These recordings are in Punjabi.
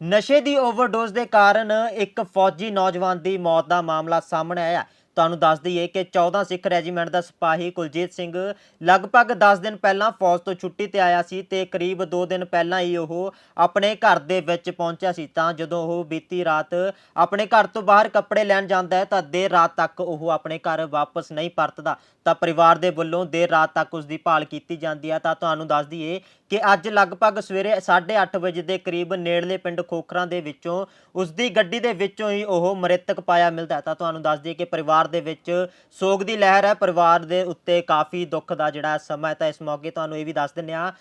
ਨਸ਼ੇ ਦੀ ਓਵਰਡੋਜ਼ ਦੇ ਕਾਰਨ ਇੱਕ ਫੌਜੀ ਨੌਜਵਾਨ ਦੀ ਮੌਤ ਦਾ ਮਾਮਲਾ ਸਾਹਮਣੇ ਆਇਆ। ਤੁਹਾਨੂੰ ਦੱਸ ਦਈਏ ਕਿ 14 ਸਿੱਖ ਰੈਜੀਮੈਂਟ ਦਾ ਸਿਪਾਹੀ ਕੁਲਜੀਤ ਸਿੰਘ ਲਗਭਗ 10 ਦਿਨ ਪਹਿਲਾਂ ਫੌਜ ਤੋਂ ਛੁੱਟੀ ਤੇ ਆਇਆ ਸੀ ਤੇ ਕਰੀਬ 2 ਦਿਨ ਪਹਿਲਾਂ ਹੀ ਉਹ ਆਪਣੇ ਘਰ ਦੇ ਵਿੱਚ ਪਹੁੰਚਿਆ ਸੀ। ਤਾਂ ਜਦੋਂ ਉਹ ਬੀਤੀ ਰਾਤ ਆਪਣੇ ਘਰ ਤੋਂ ਬਾਹਰ ਕੱਪੜੇ ਲੈਣ ਜਾਂਦਾ ਹੈ ਤਾਂ ਦੇਰ ਰਾਤ ਤੱਕ ਉਹ ਆਪਣੇ ਘਰ ਵਾਪਸ ਨਹੀਂ ਪਰਤਦਾ। ਤਾਂ ਪਰਿਵਾਰ ਦੇ ਵੱਲੋਂ ਦੇਰ ਰਾਤ ਤੱਕ ਉਸ ਦੀ ਭਾਲ ਕੀਤੀ ਜਾਂਦੀ ਹੈ। ਤਾਂ ਤੁਹਾਨੂੰ ਦੱਸ ਦਈਏ ਕਿ ਅੱਜ ਲਗਭਗ ਸਵੇਰੇ 8:30 ਵਜੇ ਦੇ ਕਰੀਬ ਨੇੜਲੇ ਪਿੰਡ ਖੋਖਰਾਂ ਦੇ ਵਿੱਚੋਂ ਉਸ ਦੀ ਗੱਡੀ ਦੇ ਵਿੱਚੋਂ ਹੀ ਉਹ ਮ੍ਰਿਤਕ ਪਾਇਆ ਮਿਲਦਾ ਤਾਂ ਤੁਹਾਨੂੰ ਦੱਸ ਦਈਏ ਕਿ ਪਰਿਵਾਰ ਦੇ ਵਿੱਚ ਸੋਗ ਦੀ ਲਹਿਰ ਹੈ। ਪਰਿਵਾਰ ਦੇ ਉੱਤੇ ਕਾਫੀ ਦੁੱਖ ਦਾ ਜਿਹੜਾ ਸਮਾਂ ਹੈ ਤਾਂ ਇਸ ਮੌਕੇ ਤੁਹਾਨੂੰ ਇਹ ਵੀ ਦੱਸ ਦਿੰਦੇ ਹਾਂ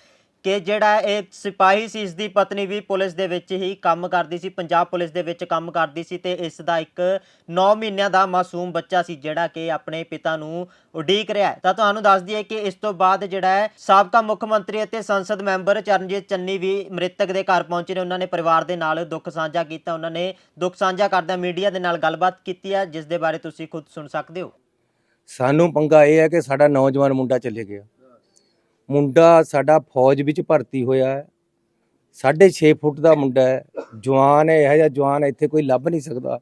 ਕਿ ਜਿਹੜਾ ਇਹ ਸਿਪਾਹੀ ਸੀ ਇਸ ਦੀ ਪਤਨੀ ਵੀ ਪੁਲਿਸ ਦੇ ਵਿੱਚ ਹੀ ਕੰਮ ਕਰਦੀ ਸੀ, ਪੰਜਾਬ ਪੁਲਿਸ ਦੇ ਵਿੱਚ ਕੰਮ ਕਰਦੀ ਸੀ ਤੇ ਇਸ ਦਾ ਇੱਕ 9 ਮਹੀਨਿਆਂ ਦਾ ਮਾਸੂਮ ਬੱਚਾ ਸੀ, ਜਿਹੜਾ ਕਿ ਆਪਣੇ ਪਿਤਾ ਨੂੰ ਉਡੀਕ ਰਿਹਾ ਹੈ। ਤਾਂ ਤੁਹਾਨੂੰ ਦੱਸ ਦਈਏ ਕਿ ਇਸ ਤੋਂ ਬਾਅਦ ਜਿਹੜਾ ਹੈ, ਸਾਬਕਾ ਮੁੱਖ ਮੰਤਰੀ ਅਤੇ ਸੰਸਦ ਮੈਂਬਰ ਚਰਨਜੀਤ ਚੰਨੀ ਵੀ ਮ੍ਰਿਤਕ ਦੇ ਘਰ ਪਹੁੰਚੇ ਨੇ। ਉਹਨਾਂ ਨੇ ਪਰਿਵਾਰ ਦੇ ਨਾਲ ਦੁੱਖ ਸਾਂਝਾ ਕੀਤਾ। ਉਹਨਾਂ ਨੇ ਦੁੱਖ ਸਾਂਝਾ ਕਰਦਿਆਂ ਮੀਡੀਆ ਦੇ ਨਾਲ ਗੱਲਬਾਤ ਕੀਤੀ ਹੈ, ਜਿਸ ਦੇ ਬਾਰੇ ਤੁਸੀਂ ਖੁਦ ਸੁਣ ਸਕਦੇ ਹੋ। ਸਾਨੂੰ ਪੰਗਾ ਇਹ ਹੈ ਕਿ ਸਾਡਾ ਨੌਜਵਾਨ ਮੁੰਡਾ ਚਲੇ ਗਿਆ। ਮੁੰਡਾ ਸਾਡਾ ਫੌਜ ਵਿੱਚ ਭਰਤੀ ਹੋਇਆ ਹੈ। 6.5 ਫੁੱਟ ਦਾ ਮੁੰਡਾ ਹੈ। ਜਵਾਨ ਹੈ, ਇਹੋ ਜਿਹਾ ਜਵਾਨ ਇੱਥੇ ਕੋਈ ਲੱਭ ਨਹੀਂ ਸਕਦਾ।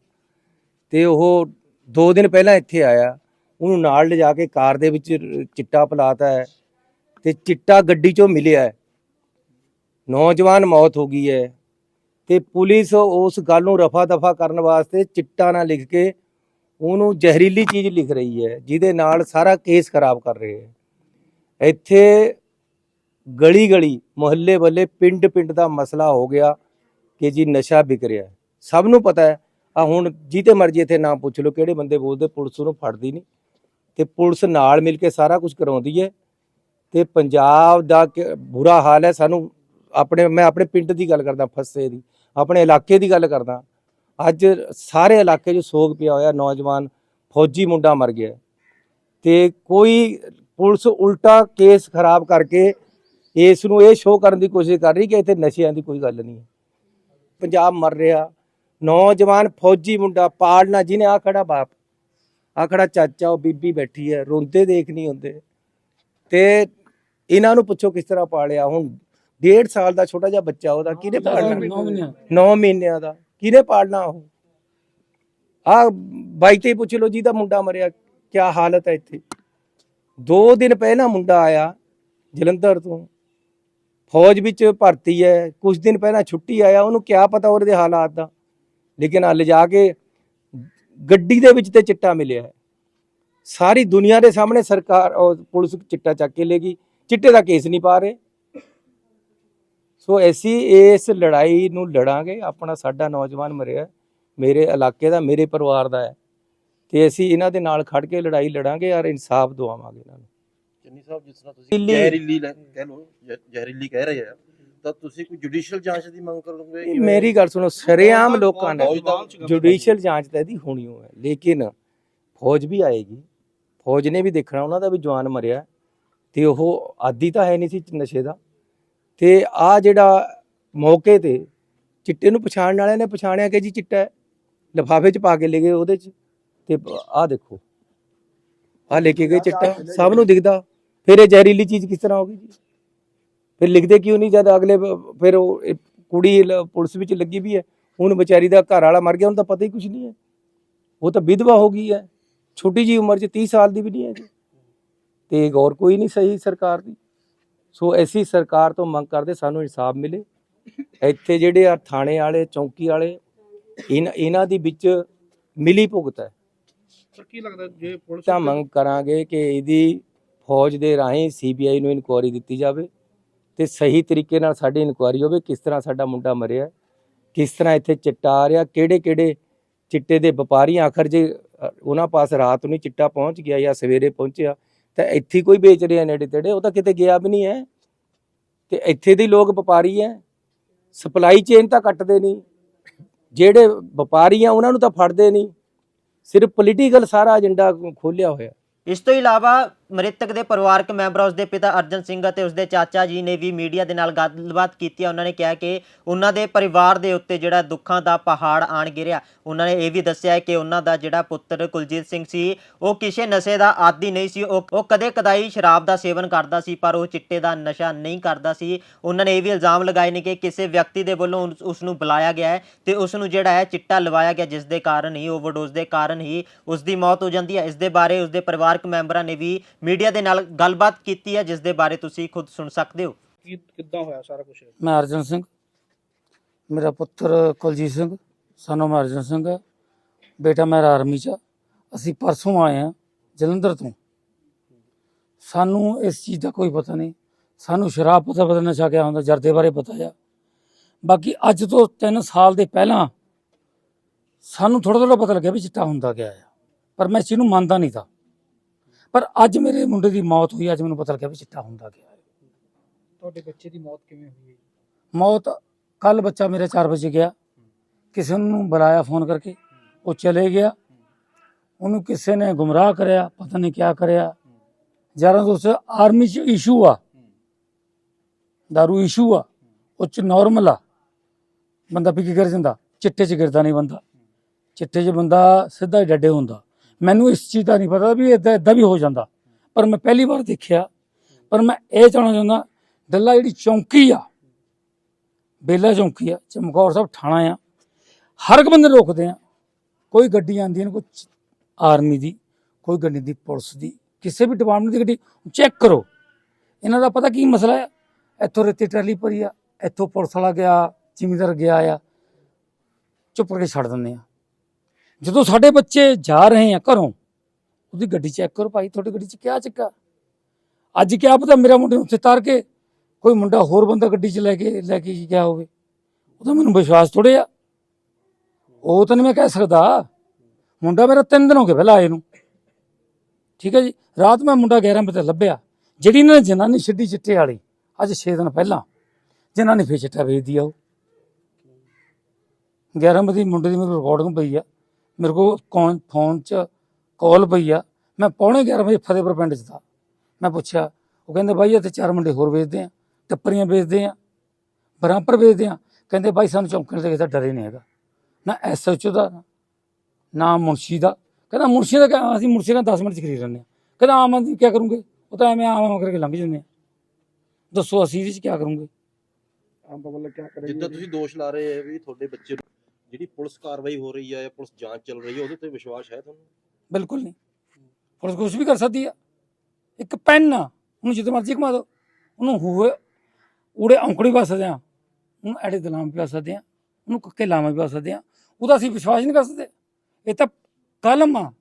ਤੇ ਉਹ 2 ਦਿਨ ਪਹਿਲਾਂ ਇੱਥੇ ਆਇਆ। ਉਹਨੂੰ ਨਾਲ ਲਿਜਾ ਕੇ ਕਾਰ ਦੇ ਵਿੱਚ ਚਿੱਟਾ ਪਲਾਤਾ ਹੈ। ਤੇ ਚਿੱਟਾ ਗੱਡੀ 'ਚੋਂ ਮਿਲਿਆ ਹੈ। ਨੌਜਵਾਨ ਮੌਤ ਹੋ ਗਈ ਹੈ। ਤੇ ਪੁਲਿਸ ਉਸ ਗੱਲ ਨੂੰ ਰਫਾ ਦਫਾ ਕਰਨ ਵਾਸਤੇ ਚਿੱਟਾ ਨਾ ਲਿਖ ਕੇ ਉਹਨੂੰ ਜ਼ਹਿਰੀਲੀ ਚੀਜ਼ ਲਿਖ ਰਹੀ ਹੈ, ਜਿਹਦੇ ਨਾਲ ਸਾਰਾ ਕੇਸ ਖਰਾਬ ਕਰ ਰਹੇ ਹੈ। ਇੱਥੇ ਗਲੀ ਗਲੀ ਮੁਹੱਲੇ ਵੱਲੇ ਪਿੰਡ ਪਿੰਡ ਦਾ ਮਸਲਾ ਹੋ ਗਿਆ ਕਿ ਜੀ ਨਸ਼ਾ ਵਿਕ ਰਿਹਾ ਸਭ ਨੂੰ ਪਤਾ ਹੈ ਆ ਹੁਣ ਜਿਹਤੇ ਮਰਜ਼ੀ ਇੱਥੇ ਨਾ ਪੁੱਛ ਲਓ, ਕਿਹੜੇ ਬੰਦੇ ਬੋਲਦੇ, ਪੁਲਿਸ ਨੂੰ ਫੜਦੀ ਨਹੀਂ। ਤੇ ਪੁਲਿਸ ਨਾਲ ਮਿਲ ਕੇ ਸਾਰਾ ਕੁਝ ਕਰਾਉਂਦੀ ਹੈ ਤੇ ਪੰਜਾਬ ਦਾ ਕਿ- ਬੁਰਾ ਹਾਲ ਹੈ। ਸਾਨੂੰ ਆਪਣੇ, ਮੈਂ ਆਪਣੇ ਪਿੰਡ ਦੀ ਗੱਲ ਕਰਦਾ, ਫਸੇ ਦੀ, ਆਪਣੇ ਇਲਾਕੇ ਦੀ ਗੱਲ ਕਰਦਾ। ਅੱਜ ਸਾਰੇ ਇਲਾਕੇ 'ਚ ਸੋਗ ਪਿਆ ਹੋਇਆ, ਨੌਜਵਾਨ ਫੌਜੀ ਮੁੰਡਾ ਮਰ ਗਿਆ ਤੇ ਕੋਈ ਪੁਲਿਸ ਉਲਟਾ ਕੇਸ ਖਰਾਬ ਕਰਕੇ ਇਸ ਨੂੰ ਇਹ ਸ਼ੋਅ ਕਰਨ ਦੀ ਕੋਸ਼ਿਸ਼ ਕਰ ਰਹੀ ਕਿ ਇੱਥੇ ਨਸ਼ਿਆਂ ਦੀ ਕੋਈ ਗੱਲ ਨਹੀਂ ਹੈ। ਪੰਜਾਬ ਮਰ ਰਿਹਾ। ਨੌਜਵਾਨ ਫੌਜੀ ਮੁੰਡਾ ਪਾਲਣਾ ਜਿਹਨੇ ਆ ਖੜਾ ਬਾਪ ਆ ਖੜਾ ਚਾਚਾ ਉਹ ਬੀਬੀ ਬੈਠੀ ਹੈ ਰੋਂਦੇ ਦੇਖ ਨਹੀਂ ਹੁੰਦੇ। ਤੇ ਇਹਨਾਂ ਨੂੰ ਪੁੱਛੋ ਕਿਸ ਤਰ੍ਹਾਂ ਪਾਲਿਆ ਹੁਣ? ਡੇਢ ਸਾਲ ਦਾ ਛੋਟਾ ਜਿਹਾ ਬੱਚਾ ਉਹਦਾ ਕਿਹਨੇ ਪਾਲਣਾ? 9 ਮਹੀਨਿਆਂ ਦਾ। ਕਿਹਨੇ ਪਾਲਣਾ ਉਹ? ਆ ਬਾਈ ਤੇ ਪੁੱਛ ਲਓ ਜਿਹਦਾ ਮੁੰਡਾ ਮਰਿਆ ਕੀ ਹਾਲਤ ਹੈ ਇੱਥੇ? 2 ਦਿਨ ਪਹਿਲਾਂ ਮੁੰਡਾ ਆਇਆ ਜਲੰਧਰ ਤੋਂ। ਫੌਜ ਵਿੱਚ ਭਰਤੀ ਹੈ ਕੁਝ ਦਿਨ ਪਹਿਲਾਂ ਛੁੱਟੀ ਆਇਆ, ਉਹਨੂੰ ਕਿਆ ਪਤਾ ਉਹਦੇ ਹਾਲਾਤ ਦਾ। ਲੇਕਿਨ ਆ ਲਿਜਾ ਕੇ ਗੱਡੀ ਦੇ ਵਿੱਚ ਤੇ ਚਿੱਟਾ ਮਿਲਿਆ ਹੈ। ਸਾਰੀ ਦੁਨੀਆ ਦੇ ਸਾਹਮਣੇ ਸਰਕਾਰ ਉਹ ਪੁਲਿਸ ਚਿੱਟਾ ਚੱਕ ਕੇ ਲੈ ਗਈ। ਚਿੱਟੇ ਦਾ ਕੇਸ ਨਹੀਂ ਪਾ ਰਹੇ। ਸੋ ਅਸੀਂ ਇਸ ਲੜਾਈ ਨੂੰ ਲੜਾਂਗੇ। ਆਪਣਾ ਸਾਡਾ ਨੌਜਵਾਨ ਮਰਿਆ, ਮੇਰੇ ਇਲਾਕੇ ਦਾ, ਮੇਰੇ ਪਰਿਵਾਰ ਦਾ ਹੈ। ਤੇ ਅਸੀਂ ਇਹਨਾਂ ਦੇ ਨਾਲ ਖੜ ਕੇ ਲੜਾਈ ਲੜਾਂਗੇ ਔਰ ਇਨਸਾਫ ਦਵਾਵਾਂਗੇ ਇਹਨਾਂ ਨੂੰ। ਚੰਨੀ ਸਾਹਿਬ ਜਿਸ ਤਰ੍ਹਾਂ ਤੁਸੀਂ ਦਿੱਲੀ- ਜ਼ਹਿਰੀਲੀ ਲੈ- ਕਹਿ ਲਓ ਜ਼ਹਿ- ਜ਼ਹਿਰੀਲੀ ਕਹਿ ਰਹੇ ਆ ਤਾਂ ਤੁਸੀਂ ਕੋਈ ਜੁਡੀਸ਼ੀਅਲ ਜਾਂਚ ਦੀ ਮੰਗ ਕਰੋਗੇ ਇਹ ਮੇਰੀ ਗੱਲ ਸੁਣੋ ਸਰੇਆਮ ਲੋਕਾਂ ਨੇ ਫੌਜ ਦਾ- ਜੁਡੀਸ਼ੀਅਲ ਜਾਂਚ ਤਾਂ ਇਹਦੀ ਹੋਣੀ ਓ ਹੈ ਲੇਕਿਨ ਫੌਜ ਵੀ ਆਏਗੀ ਫੌਜ ਨੇ ਵੀ ਦੇਖਣਾ ਉਹਨਾਂ ਦਾ ਵੀ ਜਵਾਨ ਮਰਿਆ ਤੇ ਉਹ ਆਦੀ ਤਾਂ ਹੈ ਨਹੀਂ ਸੀ ਨਸ਼ੇ ਦਾ। ਤੇ ਆ ਜਿਹੜਾ ਮੌਕੇ ਤੇ ਚਿੱਟੇ ਨੂੰ ਪਛਾਣਨ ਵਾਲਿਆਂ ਨੇ ਪਛਾਣਿਆ ਕਿ ਜੀ ਚਿੱਟਾ ਹੈ ਲਿਫਾਫੇ 'ਚ ਪਾ ਕੇ ਲੈ ਗਏ ਉਹਦੇ 'ਚ। ਤੇ ਆਹ ਦੇਖੋ। ਆਹ ਲੈ ਕੇ ਗਏ ਚਿੱਟਾ ਸਭ ਨੂੰ ਦਿਖਦਾ। ਫਿਰ ਇਹ ਜ਼ਹਿਰੀਲੀ ਚੀਜ਼ ਕਿਸ ਤਰ੍ਹਾਂ ਹੋਗੀ ਜੀ? ਫਿਰ ਲਿਖਦੇ ਕਿਉਂ ਨਹੀਂ? ਜਦ ਅਗਲੇ ਫਿਰ ਉਹ ਕੁੜੀ ਪੁਲਿਸ ਵਿੱਚ ਲੱਗੀ ਵੀ ਹੈ। ਉਹਨੂੰ ਵਿਚਾਰੀ ਦਾ ਘਰ ਵਾਲਾ ਮਰ ਗਿਆ ਉਹਨੂੰ ਤਾਂ ਪਤਾ ਹੀ ਕੁਝ ਨਹੀਂ ਹੈ। ਉਹ ਤਾਂ ਵਿਧਵਾ ਹੋ ਗਈ ਹੈ। ਛੋਟੀ ਜੀ ਉਮਰ 'ਚ 30 ਸਾਲ ਦੀ ਵੀ ਨਹੀਂ ਹੈ ਜੀ। ਤੇ ਗੌਰ ਕੋਈ ਨਹੀਂ ਸਹੀ ਸਰਕਾਰ ਦੀ। ਸੋ ਐਸੀ ਸਰਕਾਰ ਤੋਂ ਮੰਗ ਕਰਦੇ ਸਾਨੂੰ ਇਨਸਾਫ ਮਿਲੇ। ਇੱਥੇ ਜਿਹੜੇ ਆ ਥਾਣੇ ਵਾਲੇ ਚੌਂਕੀ ਵਾਲੇ ਇਹਨਾਂ ਦੀ ਵਿੱਚ ਮਿਲੀ ਭੁਗਤ ਹੈ। ਸਰ ਕੀ ਲੱਗਦਾ ਜੇ ਪੁਲਿਸ ਤਾਂ ਮੰਗ ਕਰਾਂਗੇ ਕਿ ਇਹਦੀ ਫੌਜ ਦੇ ਰਾਹੀਂ ਸੀਬੀਆਈ ਨੂੰ ਇਨਕੁਆਇਰੀ ਦਿੱਤੀ ਜਾਵੇ ਤੇ ਸਹੀ ਤਰੀਕੇ ਨਾਲ ਸਾਡੀ ਇਨਕੁਆਇਰੀ ਹੋਵੇ ਕਿਸ ਤਰ੍ਹਾਂ ਸਾਡਾ ਮੁੰਡਾ ਮਰਿਆ ਕਿਸ ਤਰ੍ਹਾਂ ਇੱਥੇ ਚਿੱਟਾ ਆ ਰਿਹਾ ਕਿਹੜੇ ਕਿਹੜੇ ਚਿੱਟੇ ਦੇ ਵਪਾਰੀ ਆਖਰ ਜੇ ਉਹਨਾਂ ਪਾਸ ਰਾਤ ਨੂੰ ਚਿੱਟਾ ਪਹੁੰਚ ਗਿਆ ਜਾਂ ਸਵੇਰੇ ਪਹੁੰਚਿਆ ਤਾਂ ਇੱਥੇ ਕੋਈ ਵੇਚ ਰਿਹਾ ਨੇੜੇ ਤੇੜੇ ਉਹ ਤਾਂ ਕਿਤੇ ਗਿਆ ਵੀ ਨਹੀਂ ਹੈ। ਤੇ ਇੱਥੇ ਦੇ ਲੋਕ ਵਪਾਰੀ ਹੈ ਸਪਲਾਈ ਚੇਨ ਤਾਂ ਕੱਟਦੇ ਨਹੀਂ ਜਿਹੜੇ ਵਪਾਰੀ ਆ ਉਹਨਾਂ ਨੂੰ ਤਾਂ ਫੜਦੇ ਨਹੀਂ। ਸਿਰਫ ਪੋਲੀਟੀਕਲ ਸਾਰਾ ਏਜੰਡਾ ਖੋਲਿਆ ਹੋਇਆ। ਇਸ ਤੋਂ ਇਲਾਵਾ ਮ੍ਰਿਤਕ ਦੇ ਪਰਿਵਾਰਕ ਮੈਂਬਰਾਂ, ਉਸਦੇ ਪਿਤਾ ਅਰਜਨ ਸਿੰਘ ਅਤੇ ਉਸਦੇ ਚਾਚਾ ਜੀ ਨੇ ਵੀ ਮੀਡੀਆ ਦੇ ਨਾਲ ਗੱਲਬਾਤ ਕੀਤੀ ਹੈ। ਉਹਨਾਂ ਨੇ ਕਿਹਾ ਕਿ ਉਹਨਾਂ ਦੇ ਪਰਿਵਾਰ ਦੇ ਉੱਤੇ ਜਿਹੜਾ ਦੁੱਖਾਂ ਦਾ ਪਹਾੜ ਆਣ ਗਿਰਿਆ। ਉਹਨਾਂ ਨੇ ਇਹ ਵੀ ਦੱਸਿਆ ਕਿ ਉਹਨਾਂ ਦਾ ਜਿਹੜਾ ਪੁੱਤਰ ਕੁਲਜੀਤ ਸਿੰਘ ਸੀ, ਉਹ ਕਿਸੇ ਨਸ਼ੇ ਦਾ ਆਦੀ ਨਹੀਂ ਸੀ। ਉਹ ਉਹ ਕਦੇ ਕਦਾਈ ਸ਼ਰਾਬ ਦਾ ਸੇਵਨ ਕਰਦਾ ਸੀ, ਪਰ ਉਹ ਚਿੱਟੇ ਦਾ ਨਸ਼ਾ ਨਹੀਂ ਕਰਦਾ ਸੀ। ਉਹਨਾਂ ਨੇ ਇਹ ਵੀ ਇਲਜ਼ਾਮ ਲਗਾਏ ਨੇ ਕਿ ਕਿਸੇ ਵਿਅਕਤੀ ਦੇ ਵੱਲੋਂ ਉਸ- ਉਸ ਨੂੰ ਬੁਲਾਇਆ ਗਿਆ ਹੈ ਤੇ ਉਸ ਨੂੰ ਜਿਹੜਾ ਹੈ ਚਿੱਟਾ ਲਵਾਇਆ ਗਿਆ, ਜਿਸ ਦੇ ਕਾਰਨ ਹੀ, ਓਵਰਡੋਜ਼ ਦੇ ਕਾਰਨ ਹੀ ਉਸ ਦੀ ਮੌਤ ਹੋ ਜਾਂਦੀ ਹੈ। ਇਸ ਦੇ ਬਾਰੇ ਉਸ ਦੇ ਪਰਿਵਾਰਕ ਮੈਂਬਰਾਂ ਨੇ ਵੀ ਮੀਡੀਆ ਦੇ ਨਾਲ ਗੱਲਬਾਤ ਕੀਤੀ ਹੈ ਜਿਸ ਦੇ ਬਾਰੇ ਤੁਸੀਂ ਖੁਦ ਸੁਣ ਸਕਦੇ ਹੋ। ਕੀ ਕਿੱਦਾਂ ਹੋਇਆ ਸਾਰਾ ਕੁਝ ਮੈਂ ਅਰਜਨ ਸਿੰਘ। ਮੇਰਾ ਪੁੱਤਰ ਕੁਲਜੀਤ ਸਿੰਘ ਸਾਨੂੰ ਮੈਂ ਅਰਜਨ ਸਿੰਘ ਹੈ। ਬੇਟਾ ਮੇਰਾ ਆਰਮੀ ਚ ਆ। ਅਸੀਂ ਪਰਸੋਂ ਆਏ ਆ ਜਲੰਧਰ ਤੋਂ। ਸਾਨੂੰ ਇਸ ਚੀਜ਼ ਦਾ ਕੋਈ ਪਤਾ ਨਹੀਂ। ਸਾਨੂੰ ਸ਼ਰਾਬ ਪਤਾ ਪਤਾ ਨਸ਼ਾ ਕਿਆ ਹੁੰਦਾ ਜਰਦੇ ਬਾਰੇ ਪਤਾ ਆ। ਬਾਕੀ ਅੱਜ ਤੋਂ 3 ਸਾਲ ਦੇ ਪਹਿਲਾਂ ਸਾਨੂੰ ਥੋੜਾ ਥੋੜਾ ਪਤਾ ਲੱਗਿਆ ਵੀ ਚਿੱਟਾ ਹੁੰਦਾ ਗਿਆ ਆ। ਪਰ ਮੈਂ ਇਸ ਚੀਜ਼ ਨੂੰ ਮੰਨਦਾ ਨਹੀਂ ਤਾਂ। ਪਰ ਅੱਜ ਮੇਰੇ ਮੁੰਡੇ ਦੀ ਮੌਤ ਹੋਈ ਅੱਜ ਮੈਨੂੰ ਪਤਾ ਲੱਗਿਆ ਵੀ ਚਿੱਟਾ ਹੁੰਦਾ ਗਿਆ ਹੈ। ਤੁਹਾਡੇ ਬੱਚੇ ਦੀ ਮੌਤ ਕਿਵੇਂ ਹੋਈ ਹੈ ਮੌਤ ਕੱਲ ਬੱਚਾ ਮੇਰੇ 4 ਵਜੇ ਗਿਆ। ਕਿਸੇ ਨੂੰ ਬੁਲਾਇਆ ਫੋਨ ਕਰਕੇ ਉਹ ਚਲੇ ਗਿਆ। ਉਹਨੂੰ ਕਿਸੇ ਨੇ ਗੁੰਮਰਾਹ ਕਰਿਆ ਪਤਾ ਨਹੀਂ ਕਿਆ ਕਰਿਆ। ਯਾਰਾਂ ਦੋਸਤ ਆਰਮੀ ਚ ਇਸ਼ੂ ਆ। ਦਾਰੂ ਇਸ਼ੂ ਆ। ਉਹ ਚ ਨਾਰਮਲ ਆ। ਬੰਦਾ ਪੀ ਕੇ ਗਿਰ ਜਾਂਦਾ। ਚਿੱਟੇ ਚ ਗਿਰਦਾ ਨਹੀਂ ਬੰਦਾ। ਚਿੱਟੇ ਚ ਬੰਦਾ ਸਿੱਧਾ ਹੀ ਡੱਡੇ ਹੁੰਦਾ। ਮੈਨੂੰ ਇਸ ਚੀਜ਼ ਦਾ ਨਹੀਂ ਪਤਾ ਵੀ ਇਦਾਂ ਇਦਾਂ ਵੀ ਹੋ ਜਾਂਦਾ। ਪਰ ਮੈਂ ਪਹਿਲੀ ਵਾਰ ਦੇਖਿਆ। ਪਰ ਮੈਂ ਇਹ ਚਾਹਣਾ ਚਾਹੁੰਦਾ, ਡੱਲਾ ਜਿਹੜੀ ਚੌਂਕੀ ਆ, ਬੇਲਾ ਚੌਂਕੀ ਆ, ਚਮਕੌਰ ਸਾਹਿਬ ਥਾਣਾ ਆ, ਹਰ ਇੱਕ ਬੰਦੇ ਰੋਕਦੇ ਆ। ਕੋਈ ਗੱਡੀ ਆਂਦੀ ਹੈ ਕੋਈ ਆਰਮੀ ਦੀ, ਕੋਈ ਗੱਡੀ ਦੀ, ਪੁਲਿਸ ਦੀ, ਕਿਸੇ ਵੀ ਡਿਪਾਰਟਮੈਂਟ ਦੀ ਗੱਡੀ, ਚੈੱਕ ਕਰੋ। ਇਹਨਾਂ ਦਾ ਪਤਾ ਕੀ ਮਸਲਾ ਹੈ ਇੱਥੋਂ ਰੇਤੀ ਟਰਾਲੀ ਭਰੀ ਆ, ਇੱਥੋਂ ਪੁਲਿਸ ਵਾਲਾ ਗਿਆ, ਜ਼ਿਮੀਦਾਰ ਗਿਆ ਆ, ਚੁੱਪ ਕਰਕੇ ਛੱਡ ਦਿੰਦੇ ਆ। ਜਦੋਂ ਸਾਡੇ ਬੱਚੇ ਜਾ ਰਹੇ ਆ ਘਰੋਂ, ਉਹਦੀ ਗੱਡੀ ਚੈੱਕ ਕਰੋ ਭਾਈ, ਤੁਹਾਡੀ ਗੱਡੀ 'ਚ ਕਿਆ ਚੱਕਾ? ਅੱਜ ਕਿਆ ਪਤਾ ਮੇਰਾ ਮੁੰਡੇ ਨੂੰ ਉੱਥੇ ਤਾਰ ਕੇ ਕੋਈ ਮੁੰਡਾ ਹੋਰ ਬੰਦਾ ਗੱਡੀ 'ਚ ਲੈ ਕੇ ਲੈ ਕੇ ਗਿਆ ਹੋਵੇ। ਉਹਦਾ ਮੈਨੂੰ ਵਿਸ਼ਵਾਸ ਥੋੜੇ ਆ। ਉਹ ਤਾਂ ਨਹੀਂ ਮੈਂ ਕਹਿ ਸਕਦਾ। ਮੁੰਡਾ ਮੇਰਾ ਤਿੰਨ ਦਿਨ ਹੋ ਗਏ ਪਹਿਲਾਂ ਆਏ ਨੂੰ। ਠੀਕ ਹੈ ਜੀ? ਰਾਤ ਮੈਂ ਮੁੰਡਾ 11 ਵਜੇ ਲੱਭਿਆ। ਜਿਹੜੀ ਇਹਨਾਂ ਨੇ ਜਨਾਨੀ ਛੱਡੀ ਚਿੱਟੇ ਵਾਲੀ, ਅੱਜ 6 ਦਿਨ ਪਹਿਲਾਂ, ਜਨਾਨੀ ਫੇਰ ਚਿੱਟਾ ਵੇਚਦੀ ਆ ਉਹ। 11 ਵਜੇ ਮੁੰਡੇ ਦੀ ਮੇਰੇ ਰਿਕਾਰਡਿੰਗ ਪਈ ਆ। ਮੇਰੇ ਕੋਲ ਕੌਣ ਫੋਨ 'ਚ ਕਾਲ ਪਈ ਆ। ਮੈਂ ਪੌਣੇ 11 ਵਜੇ ਫਤਿਹਪੁਰ ਪਿੰਡ 'ਚ ਦਾ ਮੈਂ ਪੁੱਛਿਆ ਉਹ ਕਹਿੰਦੇ ਬਾਈ ਇੱਥੇ ਚਾਰ ਮੁੰਡੇ ਹੋਰ ਵੇਚਦੇ ਆ ਟੱਪਰੀਆਂ ਵੇਚਦੇ ਆ ਬਰਾਂਪਰ ਵੇਚਦੇ ਆ। ਕਹਿੰਦੇ ਬਾਈ ਸਾਨੂੰ ਚੌਂਕਣ ਤੇ ਕਿਸੇ ਦਾ ਡਰੇ ਨਹੀਂ ਹੈਗਾ। ਨਾ ਐਸਐਚਓ ਦਾ ਨਾ ਮੁਨਸ਼ੀ ਦਾ। ਕਹਿੰਦਾ ਮੁਨਸ਼ੀ ਦਾ ਕਿਆ- ਅਸੀਂ ਮੁਨਸ਼ੀ ਦਾ 10 ਮਿੰਟ ਚ ਖਰੀਦ ਲੈਂਦੇ ਆ। ਕਹਿੰਦਾ ਆਮ ਆਦਮੀ ਕੀ ਕਰੂੰਗੇ? ਉਹ ਤਾਂ ਐਵੇਂ ਆਮ ਆਮ ਕਰਕੇ ਲੰਘ ਜਾਂਦੇ ਆ। ਦੱਸੋ ਅਸੀਂ ਇਹਦੇ ਚ ਕੀ ਕਰੂੰਗੇ? ਆਮ ਪਬਲਿਕ ਕੀ ਕਰੇ ਜਿੱਦਾਂ ਤੁਸੀਂ ਦੋਸ਼ ਲਾ ਰਹੇ ਹੋ ਵੀ ਤੁਹਾਡੇ ਬੱਚੇ ਜਿਹੜੀ ਪੁਲਿਸ ਕਾਰਵਾਈ ਹੋ ਰਹੀ ਹੈ ਜਾਂ ਪੁਲਿਸ ਜਾਂਚ ਚੱਲ ਰਹੀ ਹੈ ਉਹਦੇ ਤੇ ਵਿਸ਼ਵਾਸ ਹੈ ਤੁਹਾਨੂੰ? ਬਿਲਕੁਲ ਨਹੀਂ। ਪੁਲਿਸ ਕੁਛ ਵੀ ਕਰ ਸਕਦੀ ਆ। ਇੱਕ ਪੈਨ ਆ ਉਹਨੂੰ ਜਿੱਦ ਮਰਜ਼ੀ ਘੁਮਾ ਦਿਓ। ਉਹਨੂੰ ਹੋਏ ਊੜੇ ਔਂਕੜੀ ਪਾ ਸਕਦੇ ਆ। ਉਹਨੂੰ ਐੜੇ ਦਲਾਮ ਪਾ ਸਕਦੇ ਆ। ਉਹਨੂੰ ਕੱਕੇ ਲਾਵਾਂ ਵੀ ਪਾ ਸਕਦੇ ਆ। ਉਹਦਾ ਅਸੀਂ ਵਿਸ਼ਵਾਸ ਨਹੀਂ ਕਰ ਸਕਦੇ। ਇਹ ਤਾਂ ਕਲਮ ਆ।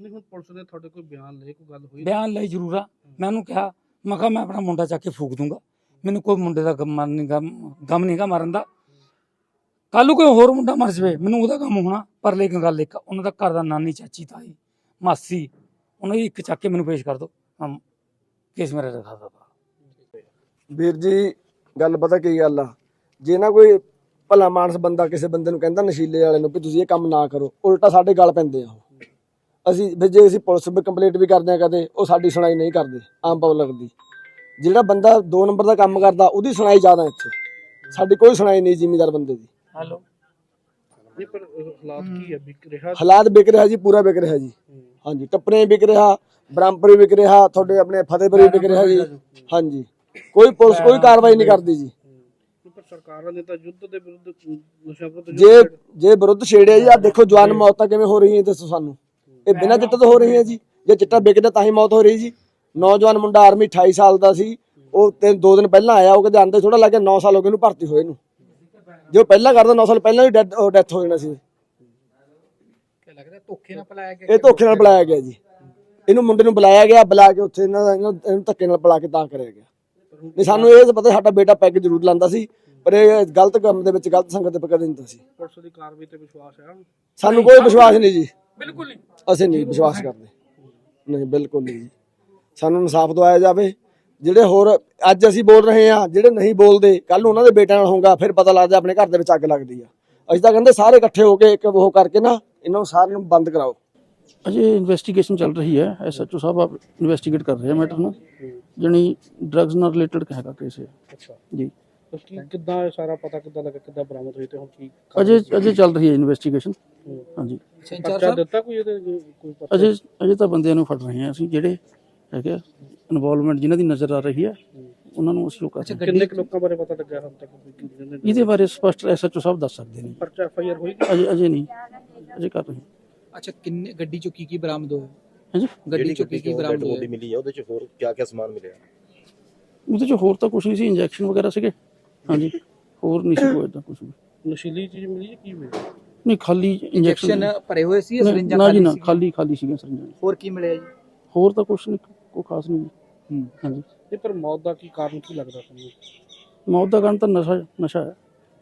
ਨਹੀਂ ਹੁਣ ਪੁਲਿਸ ਨੇ ਤੁਹਾਡੇ ਕੋਈ ਬਿਆਨ ਲਏ ਕੋਈ ਗੱਲ ਹੋਈ? ਬਿਆਨ ਲਈ ਜ਼ਰੂਰ ਆ। ਮੈਂ ਉਹਨੂੰ ਕਿਹਾ ਮੈਂ ਕਿਹਾ ਮੈਂ ਆਪਣਾ ਮੁੰਡਾ ਚੱਕ ਕੇ ਫੂਕ ਦੂੰਗਾ। ਮੈਨੂੰ ਕੋਈ ਮੁੰਡੇ ਦਾ ਗਮ ਨਹੀਂ ਗਮ ਗਮ ਨਹੀਂਗਾ ਮਰਨ ਦਾ। ਕੱਲ ਨੂੰ ਕੋਈ ਹੋਰ ਮੁੰਡਾ ਮਰ ਜਵੇ, ਮੈਨੂੰ ਉਹਦਾ ਕੰਮ ਹੋਣਾ, ਪਰ ਲੇਕਿਨ ਗੱਲ ਇੱਕ, ਉਹਨਾਂ ਦਾ ਘਰ ਦਾ ਨਾਨੀ, ਚਾਚੀ, ਤਾਈ, ਮਾਸੀ, ਉਹਨਾਂ ਦੀ ਇੱਕ ਚੱਕ ਕੇ ਮੈਨੂੰ ਪੇਸ਼ ਕਰ ਦਿਓ। ਹਮ, ਕੇਸ ਮੇਰਾ ਰਖਾ ਦਾ ਵੀਰ ਜੀ, ਗੱਲ ਪਤਾ ਕੀ ਗੱਲ ਆ? ਜੇ ਨਾ ਕੋਈ ਭਲਾ ਮਾਨਸ ਬੰਦਾ ਕਿਸੇ ਬੰਦੇ ਨੂੰ ਕਹਿੰਦਾ ਨਸ਼ੀਲੇ ਵਾਲੇ ਨੂੰ ਵੀ ਤੁਸੀਂ ਇਹ ਕੰਮ ਨਾ ਕਰੋ, ਉਲਟਾ ਸਾਡੇ ਗੱਲ ਪੈਂਦੇ ਆ ਉਹ। ਅਸੀਂ ਫਿਰ ਜੇ ਅਸੀਂ ਪੁਲਿਸ ਵੀ ਕੰਪਲੇਂਟ ਵੀ ਕਰਦੇ ਆ ਕਦੇ, ਉਹ ਸਾਡੀ ਸੁਣਾਈ ਨਹੀਂ ਕਰਦੇ, ਆਮ ਪਬਲਿਕ ਦੀ। ਜਿਹੜਾ ਬੰਦਾ 2 ਨੰਬਰ ਦਾ ਕੰਮ ਕਰਦਾ, ਉਹਦੀ ਸੁਣਾਈ ਜ਼ਿਆਦਾ ਇੱਥੇ। ਸਾਡੀ ਕੋਈ ਸੁਣਾਈ ਨਹੀਂ ਜ਼ਿਮੀਦਾਰ ਬੰਦੇ ਦੀ। ਹੈਲੋ। ਨਹੀਂ ਪਰ ਅਹ, ਹਾਲਾਤ ਕੀ ਹੈ ਵਿਕ ਰਿਹਾ? ਹਾਲਾਤ ਵਿਕ ਰਿਹਾ ਜੀ ਪੂਰਾ ਵਿਕ ਰਿਹਾ ਜੀ। ਹਾਂਜੀ ਟੱਪਰੇ ਵਿਕ ਰਿਹਾ ਬ੍ਰਹਮਪੁਰੀ ਵਿਕ ਰਿਹਾ ਤੁਹਾਡੇ ਆਪਣੇ ਫਤਿਹਪੁਰੀ ਵਿਕ ਰਿਹਾ ਜੀ। ਹਾਂਜੀ। ਕੋਈ ਪੁਲਿਸ ਕੋਈ ਕਾਰਵਾਈ ਨਹੀਂ ਕਰਦੀ ਜੀ। ਪਰ ਸਰਕਾਰਾਂ ਨੇ ਤਾਂ ਯੁੱਧ ਦੇ ਵਿਰੁੱਧ ਨਸ਼ਾ ਵਿਰੁੱਧ ਜੇ। ਜੇ ਵਿਰੁੱਧ ਛੇੜਿਆ ਜੀ ਆ ਦੇਖੋ ਜਵਾਨ ਮੌਤਾਂ ਕਿਵੇਂ ਹੋ ਰਹੀਆਂ ਦੱਸੋ ਸਾਨੂੰ। ਇਹ ਬਿਨਾਂ ਚਿੱਟੇ ਤੋਂ ਹੋ ਰਹੀਆਂ ਜੀ। ਜੇ ਚਿੱਟਾ ਵਿਕਦਾ ਤਾਂ ਹੀ ਮੌਤ ਹੋ ਰਹੀ ਜੀ। ਨੌਜਵਾਨ ਮੁੰਡਾ ਆਰਮੀ 28 ਸਾਲ ਦਾ ਸੀ। ਉਹ ਤੇ ਦੋ ਦਿਨ ਪਹਿਲਾਂ ਆਇਆ ਉਹ ਕਹਿੰਦੇ ਆਂਦੇ ਥੋੜਾ ਲੱਗਿਆ 9 ਸਾਲ ਹੋ ਗਏ ਉਹਨੂੰ ਭਰਤੀ ਹੋਏ ਨੂੰ। ਜੋ ਪਹਿਲਾਂ ਕਰਦਾ 9 ਸਾਲ ਪਹਿਲਾਂ ਹੀ ਡੈਥ ਹੋ ਜਾਣਾ ਸੀ। ਲੱਗਦਾ ਧੋਖੇ ਨਾਲ ਪਲਾਇਆ ਇਹ ਧੋਖੇ ਨਾਲ ਬੁਲਾਇਆ ਗਿਆ ਜੀ। ਇਹਨੂੰ ਮੁੰਡੇ ਨੂੰ ਬੁਲਾਇਆ ਗਿਆ ਬੁਲਾ ਕੇ ਉੱਥੇ ਇਹਨਾਂ ਦਾ ਇਹਨਾਂ- ਧੱਕੇ ਨਾਲ ਬੁਲਾ ਕੇ ਤਾਂ ਕਰਿਆ ਗਿਆ। ਨਹੀਂ ਸਾਨੂੰ ਇਹ ਪਤਾ ਸਾਡਾ ਬੇਟਾ ਪੈਗ ਜ਼ਰੂਰ ਲਾਂਦਾ ਸੀ ਪਰ ਇਹ ਗਲਤ ਕੰਮ ਦੇ ਵਿੱਚ ਗਲਤ ਸੰਗਤ ਤੇ ਕਦੇ ਨਹੀਂ ਹੁੰਦਾ ਸੀ। ਪੁਲਿਸ ਦੀ ਕਾਰਵਾਈ ਤੇ ਵਿਸ਼ਵਾਸ ਹੈ ਸਾਨੂੰ ਕੋਈ ਵਿਸ਼ਵਾਸ ਨਹੀਂ ਜੀ। ਬਿਲਕੁਲ ਨਹੀਂ। ਅਸੀਂ ਨਹੀਂ ਵਿਸ਼ਵਾਸ ਕਰਦੇ। ਨਹੀਂ ਬਿਲਕੁਲ ਨਹੀਂ ਸਾਨੂੰ ਇਨਸਾਫ ਦਵਾਇਆ ਜਾਵੇ। ਜਿਹੜੇ ਹੋਰ ਅੱਜ ਅਸੀਂ ਬੋਲ ਰਹੇ ਆ ਜਿਹੜੇ ਨਹੀਂ ਬੋਲਦੇ ਕੱਲ ਨੂੰ ਉਹਨਾਂ ਦੇ ਬੇਟਿਆਂ ਨਾਲ ਹੋਊਗਾ ਫਿਰ ਪਤਾ ਲੱਗਦਾ ਆਪਣੇ ਘਰ ਦੇ ਵਿੱਚ ਅੱਗ ਲੱਗਦੀ ਆ। ਅਸੀਂ ਤਾਂ ਕਹਿੰਦੇ ਸਾਰੇ ਇਕੱਠੇ ਹੋ ਕੇ ਇੱਕ ਉਹ ਕਰਕੇ ਨਾ ਇਹਨਾਂ ਨੂੰ ਸਾਰਿਆਂ ਨੂੰ ਬੰਦ ਕਰਾਓ। ਅਜੇ ਇਨਵੈਸਟੀਗੇਸ਼ਨ ਚੱਲ ਰਹੀ ਹੈ ਐਸਐਚਓ ਸਾਹਿਬ ਆਪ ਇਨਵੈਸਟੀਗੇਟ ਕਰ ਰਹੇ ਆ ਮੈਟਰ ਨੂੰ। ਜਣੀ ਡਰੱਗਸ ਨਾਲ ਰਿਲੇਟਡ ਹੈਗਾ ਕੇਸ ਹੈ ਅੱਛਾ। ਜੀ। ਕੀ ਕਿੱਦਾਂ ਇਹ ਸਾਰਾ ਪਤਾ ਕਿੱਦਾਂ ਲੱਗਾ ਕਿੱਦਾਂ ਬਰਾਮਦ ਹੋਈ ਤੇ ਹੁਣ ਕੀ ਅਜੇ ਅਜੇ ਚੱਲ ਰਹੀ ਹੈ ਇਨਵੈਸਟੀਗੇਸ਼ਨ। ਹਾਂਜੀ। ਪਰਚਾ ਦਿੱਤਾ ਕੋਈ ਇਹਦੇ ਕੋਈ ਪਰਚਾ? ਅਜੇ ਅਜੇ ਤਾਂ ਬੰਦਿਆਂ ਨੂੰ ਫੜ ਰਹੇ ਹਾਂ ਅਸੀਂ ਜਿਹੜੇ ਹੈਗੇ ਇਨਵੋਲਵਮੈਂਟ ਜਿਨ੍ਹਾਂ ਦੀ ਨਜ਼ਰ ਆ ਰਹੀ ਹੈ ਉਹਨਾਂ ਨੂੰ ਅਸੀਂ ਉਹ ਕਰ ਰਹੇ ਹਾਂ। ਕਿੰਨੇ ਕੁ ਲੋਕਾਂ ਬਾਰੇ ਪਤਾ ਲੱਗਾ ਹੁਣ ਤੱਕ? ਕੀ ਨੇ? ਇਹਦੇ ਬਾਰੇ ਸਪਸ਼ਟ ਐਸਐਚਓ ਸਾਹਿਬ ਦੱਸ ਸਕਦੇ ਨੇ। ਪਰਚਾ ਐਫਆਈਆਰ ਹੋਈ? ਅਜੇ ਅਜੇ ਨਹੀਂ। ਅਜੇ ਕਰ ਰਹੇ ਅੱਛਾ ਕਿੰਨੇ ਗੱਡੀ ਚੋਂ ਕੀ ਕੀ ਬਰਾਮਦ ਹੋਇਆ? ਹਾਂਜੀ? ਗੱਡੀ ਚੋਂ ਕੀ ਕੀ ਬਰਾਮਦ ਹੋਇਆ? ਮਿਲੀ ਹੈ ਉਹਦੇ ਚ ਹੋਰ ਕਿਆ ਕਿਆ ਸਮਾਨ ਮਿਲਿਆ? ਉਹਦੇ ਚ ਹੋਰ ਤਾਂ ਕੁਝ ਨਹੀਂ ਸੀ ਇੰਜੈਕਸ਼ਨ ਵਗੈਰਾ ਸੀਗੇ। ਹਾਂਜੀ। ਹੋਰ ਨਹੀਂ ਸੀ ਕੋਈ ਏਦਾਂ ਕੁਝ ਨਸ਼ੀਲੀ ਚੀਜ਼ ਮਿਲੀ ਹੈ ਕੀ ਮਿਲੀ? ਨਹੀਂ ਖਾਲੀ ਇੰਜੈਕਸ਼ਨ ਭਰੇ ਹੋਏ ਸੀ ਸਰਿੰਜਾਂ ਨਾ ਜੀ ਨਾ ਖਾਲੀ ਸੀ ਖਾਲੀ ਖਾਲੀ ਸੀਗੀਆਂ ਸਰਿੰਜਾਂ। ਹੋਰ ਕੀ ਮਿਲਿਆ ਜੀ? ਹੋਰ ਤਾਂ ਕੁਝ ਨਹੀਂ। ਕੋਈ ਖਾਸ ਨਹੀਂ। ਹੂੰ। ਹਾਂਜੀ। ਇਹ ਪਰ ਮੌਤ ਦਾ ਕੀ ਕਾਰਨ ਕੀ ਲੱਗਦਾ ਤੁਹਾਨੂੰ? ਮੌਤ ਦਾ ਕਾਰਨ ਤਾਂ ਨਸ਼ਾ ਨਸ਼ਾ ਹੈ।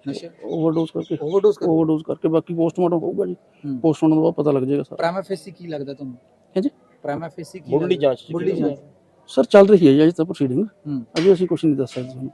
ਨਸ਼ਾ? ਓਵਰਡੋਜ਼ ਕਰਕੇ। ਓਵਰਡੋਜ਼ ਕਰ ਓਵਰਡੋਜ਼ ਕਰਕੇ ਬਾਕੀ ਪੋਸਟਮਾਰਟਮ ਹੋਊਗਾ ਜੀ। ਪੋਸਟਮਾਰਟਮ ਤੋਂ ਬਾਅਦ ਪਤਾ ਲੱਗ ਜਾਏਗਾ ਸਾਰਾ। ਪ੍ਰਾਈਮਾ ਫੇਸੀ ਕੀ ਲੱਗਦਾ ਤੁਹਾਨੂੰ? ਹਾਂਜੀ? ਪ੍ਰਾਈਮਾ ਫੇਸੀ ਕੀ ਮੁੱਢਲੀ ਲੱਗਦਾ? ਜਾਂਚ ਲੱਗਦਾ? ਜਾਂਚ। ਸਰ ਚੱਲ ਰਹੀ ਹੈ ਜੀ ਅਜੇ ਤਾਂ ਪ੍ਰੋਸੀਡਿੰਗ ਅਜੇ ਅਸੀਂ ਕੁਝ ਨਹੀਂ ਦੱਸ ਸਕਦੇ। ਤੁਹਾਨੂੰ